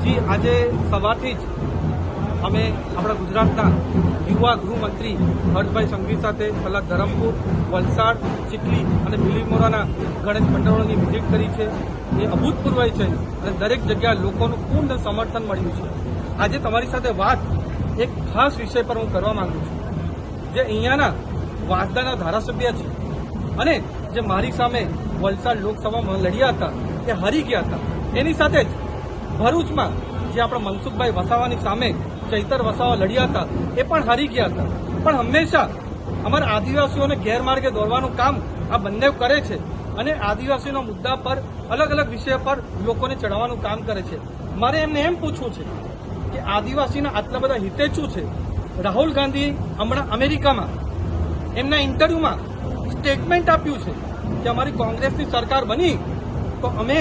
આજે સવારથી જ અમે આપણા ગુજરાતના યુવા ગૃહમંત્રી હર્ષભાઈ સંઘવી સાથે પહેલાં ધરમપુર, વલસાડ, ચીખલી અને બિલીમોરાના ગણેશ મંડળોની વિઝિટ કરી છે. એ અભૂતપૂર્વ છે અને દરેક જગ્યાએ લોકોનું પૂર્ણ સમર્થન મળ્યું છે. આજે તમારી સાથે વાત એક ખાસ વિષય પર હું કરવા માંગુ છું. જે અહીંયાના વાસદાના ધારાસભ્ય છે અને જે મારી સામે વલસાડ લોકસભામાં લડ્યા હતા, એ હારી ગયા હતા. એની સાથે જ ભરૂચમાં જે આપણા મનસુખભાઈ વસાવાની સામે ચૈતર વસાવા લડ્યા હતા, એ પણ હારી ગયા હતા. પણ હંમેશા અમારા આદિવાસીઓને ગેરમાર્ગે દોરવાનું કામ આ બંને કરે છે અને આદિવાસીના મુદ્દા પર, અલગ અલગ વિષય પર લોકોને ચડાવવાનું કામ કરે છે. મારે એમને એમ પૂછવું છે કે આદિવાસીના આટલા બધા હિતેચ્છુ છે? રાહુલ ગાંધી હમણાં અમેરિકામાં એમના ઇન્ટરવ્યુમાં સ્ટેટમેન્ટ આપ્યું છે કે અમારી કોંગ્રેસની સરકાર બની તો અમે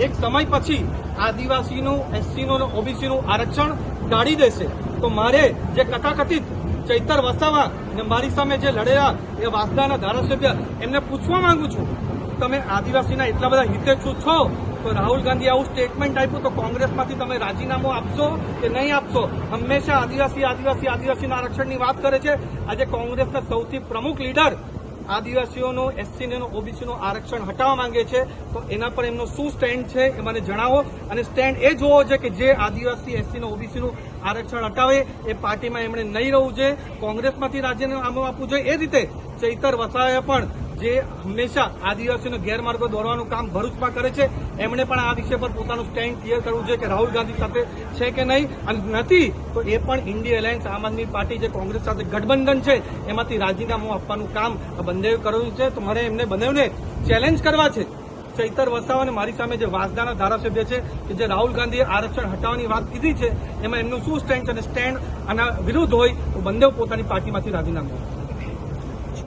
એક સમય પછી આદિવાસીનું, એસસીનું અને ઓબીસીનું આરક્ષણ કાઢી દેશે. તો મારે જે કથાકથિત ચૈતર વસાવા ને મારી સામે જે લડેલા એ વાસદાના ધારાસભ્ય એમને પૂછવા માંગુ છું. તમે આદિવાસીના એટલા બધા હિતેચ્છુ છો? તો રાહુલ ગાંધી આવું સ્ટેટમેન્ટ આપ્યું તો કોંગ્રેસમાંથી તમે રાજીનામું આપશો કે નહીં આપશો? હંમેશા આદિવાસી આદિવાસી, આદિવાસીના આરક્ષણની વાત કરે છે. આજે કોંગ્રેસના સૌથી પ્રમુખ લીડર આદિવાસીઓનું એસસીનું ઓબીસીનું આરક્ષણ હટાવવા માંગે છે, તો એના પર એમનો શું સ્ટેન્ડ છે એ મને જણાવો. અને સ્ટેન્ડ એ જોવો છે કે જે આદિવાસી એસસીનું ઓબીસીનું આરક્ષણ હટાવે, એ પાર્ટીમાં એમણે નહીં રહેવું જોઈએ. કોંગ્રેસમાંથી રાજીનામું આપવું જોઈએ. એ રીતે ચૈતર વસાવાએ પણ જે હંમેશા આદિવાસીઓને ગેરમાર્ગો દોરવાનું કામ ભરૂચમાં કરે છે, એમણે પણ આ વિષય પર પોતાનું સ્ટેન્ડ ક્લિયર કરવું જોઈએ કે રાહુલ ગાંધી સાથે છે કે નહીં. અને નથી, તો એ પણ ઇન્ડિયા એલાયન્સ આમ આદમી પાર્ટી જે કોંગ્રેસ સાથે ગઠબંધન છે, એમાંથી રાજીનામું આપવાનું કામ બંદેવે કર્યું છે. તો મારે એમને બંનેને ચેલેન્જ કરવા છે. ચૈતર વસાવા અને મારી સામે જે વાસદાના ધારાસભ્ય છે, કે જે રાહુલ ગાંધીએ આરક્ષણ હટાવવાની વાત કીધી છે, એમાં એમનું શું સ્ટેન્ડ છે અને સ્ટેન્ડ આના વિરુદ્ધ હોય, તો બંને પોતાની પાર્ટીમાંથી રાજીનામું.